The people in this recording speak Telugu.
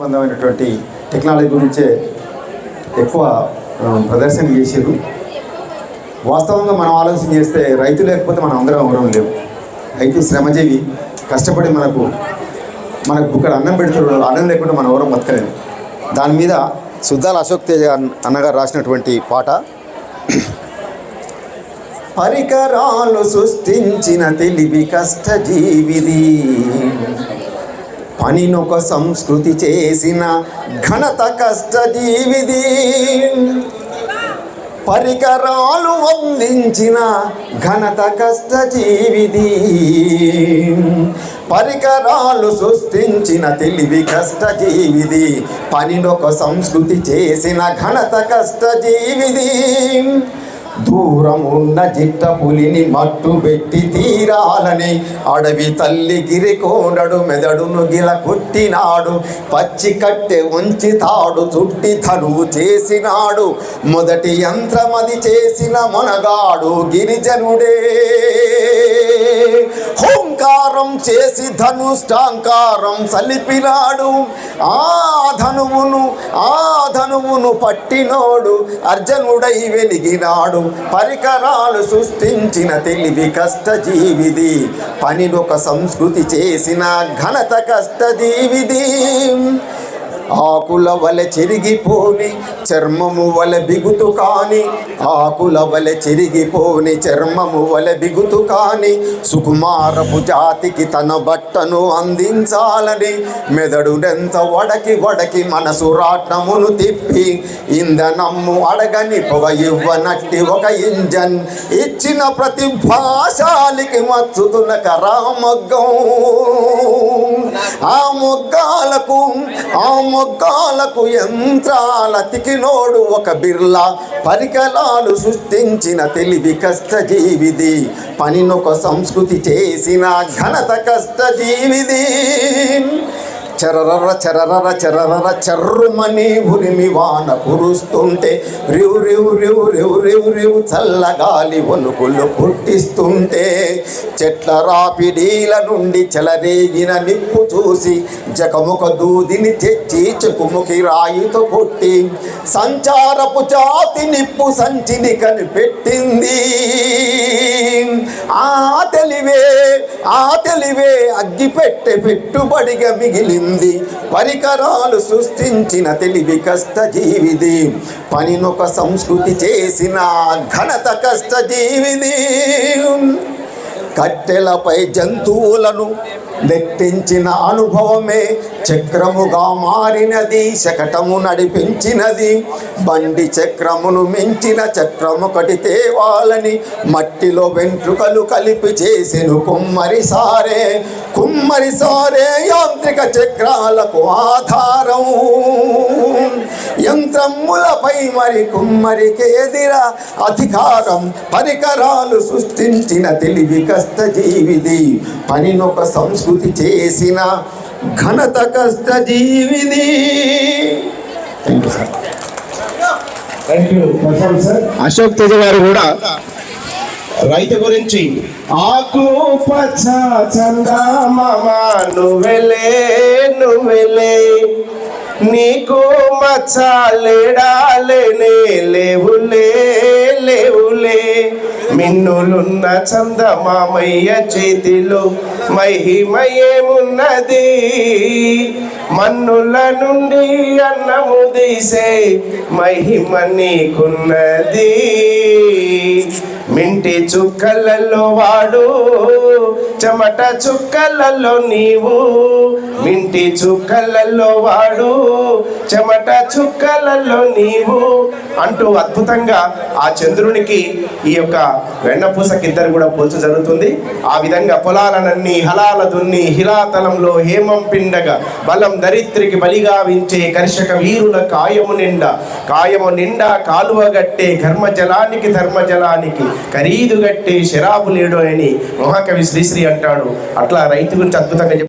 సంబంధమైనటువంటి టెక్నాలజీ గురించే ఎక్కువ ప్రదర్శన చేసారు వాస్తవంగా మనం ఆలోచన చేస్తే రైతు లేకపోతే మనం అందరం అవ్వడం లేవు రైతు శ్రమజీవి కష్టపడి మనకు మనకు ఇక్కడ అన్నం పెడుతున్నాడు అన్నం లేకుండా మనం ఎవరం బతకలేము దాని మీద సుద్దాల అశోక్ తేజ అన్నగారు రాసినటువంటి పాట. పరికరాలు సృష్టించిన తెలివి కష్టజీవిది. పనినొక సంస్కృతి చేసిన ఘనత కష్టజీవిది పరికరాలు అందించిన ఘనత కష్టజీవిది పరికరాలు సృష్టించిన తెలివి కష్టజీవిది పనినొక సంస్కృతి చేసిన ఘనత కష్టజీవిది దూరమున్న జిట్ట పులిని మట్టు పెట్టి తీరాలని అడవి తల్లి గిరికోనడు మెదడును గిల కొట్టినాడు పచ్చి కట్టె ఉంచి తాడు చుట్టి తనువు చేసినాడు మొదటి యంత్రమది చేసిన మొనగాడు గిరిజనుడే. హోంకారం చేసి ధనుష్టాంకారం సలిపినాడు. ఆ ధనువును ఆ ధనువును పట్టినోడు అర్జునుడై వెలిగినాడు. పరికరాలు సృష్టించిన తెలివి కష్టజీవిది. పనినొక సంస్కృతి చేసిన ఘనత కష్టజీవిది. ఆకుల వలె చెరిగిపోని చర్మము వలె బిగుతు కాని ఆకుల వలె చెరిగిపోని చర్మము వలె బిగుతు కాని సుకుమారపు జాతికి తన బట్టను అందించాలని మెదడునెంత వడకి వడకి మనసు రాట్నమును తిప్పి ఇంధనమ్ము అడగని పొగ ఇవ్వనట్టి ఒక ఇంజన్ ఇచ్చిన ప్రతి భాషాలికి మచ్చుతున్న కరామగ్గం. ఆ మొగ్గాలకు ఆ మొగ్గాలకు యంత్రాల తికినోడు ఒక బిర్లా పరికరాలు సృష్టించిన తెలివి కష్టజీవిది. పనినొక సంస్కృతి చేసిన ఘనత కష్టజీవిది. చరరర చరరర చరరర చెర్రుమని ఉరిమి వాన కురుస్తుంటే రివు రివు రివు రివు రివు రివు చల్లగాలి వణుకులు పుట్టిస్తుంటే చెట్ల రాపిడీల నుండి చెలరేగిన నిప్పు చూసి జకముక దూదిని తెచ్చి చెకుముకి రాయితో కొట్టి సంచారపు జాతి నిప్పు సంచిని కనిపెట్టింది. ఆ తెలివే ఆ తెలివే అగ్గిపెట్టె పెట్టుబడిగా మిగిలింది. పరికరాలు సృష్టించిన తెలివి కష్టజీవిది పనినొక సంస్కృతి చేసిన ఘనత కష్టజీవిది కట్టెలపై జంతువులను నెట్టించిన అనుభవమే చక్రముగా మారినది శకటము నడిపించినది. బండి చక్రమును మించిన చక్రమొకటి తేవాలని మట్టిలో వెంట్రుకలు కలిపి చేసెను కుమ్మరి సారే. కుమ్మరి సారే యాంత్రిక చక్రాలకు ఆధారం యంత్రములపై మరి కుమ్మరికి ఎదిర అధికారం పరికరాలు సృష్టించిన తెలివి కష్టజీవిది పనినొక సంస్కృతి చేసిన ఘనత thank you Prashant sir Ashok Teja గారు కూడా రైతు గురించి ఆకు పచ్చ చందమామ నువ్వెలే నువ్వెలే. నీకు మచ్చాలేడాలేనే లేవులే లేవులే. మిన్నులున్న చందమామయ్య చేతిలో మహిమయేమున్నది. మన్నుల నుండి అన్నము తీసే మహిమ నీకున్నది. మింటి చుక్కలలో వాడు చెమట చుక్కలలో నీవు మింటి చుక్కలలో వాడు. చెమట చుక్కలలో నీవు అంటూ అద్భుతంగా ఆ చంద్రునికి ఈ యొక్క వెన్నపూసకి ఇద్దరు కూడా పోల్చు జరుగుతుంది. ఆ విధంగా పొలాలనన్నీ హలాల దున్ని హిలాతలంలో హేమం పిండగా బలం దరిత్రికి బలిగా వించే కర్షక వీరుల కాయము నిండా కాయము నిండా కాలువ గట్టే ఘర్మ జలానికి ధర్మ జలానికి ఖరీదు గట్టే శరాబు లేడు అని మహాకవి శ్రీశ్రీ అంటాడు. అట్లా రైతు గురించి అద్భుతంగా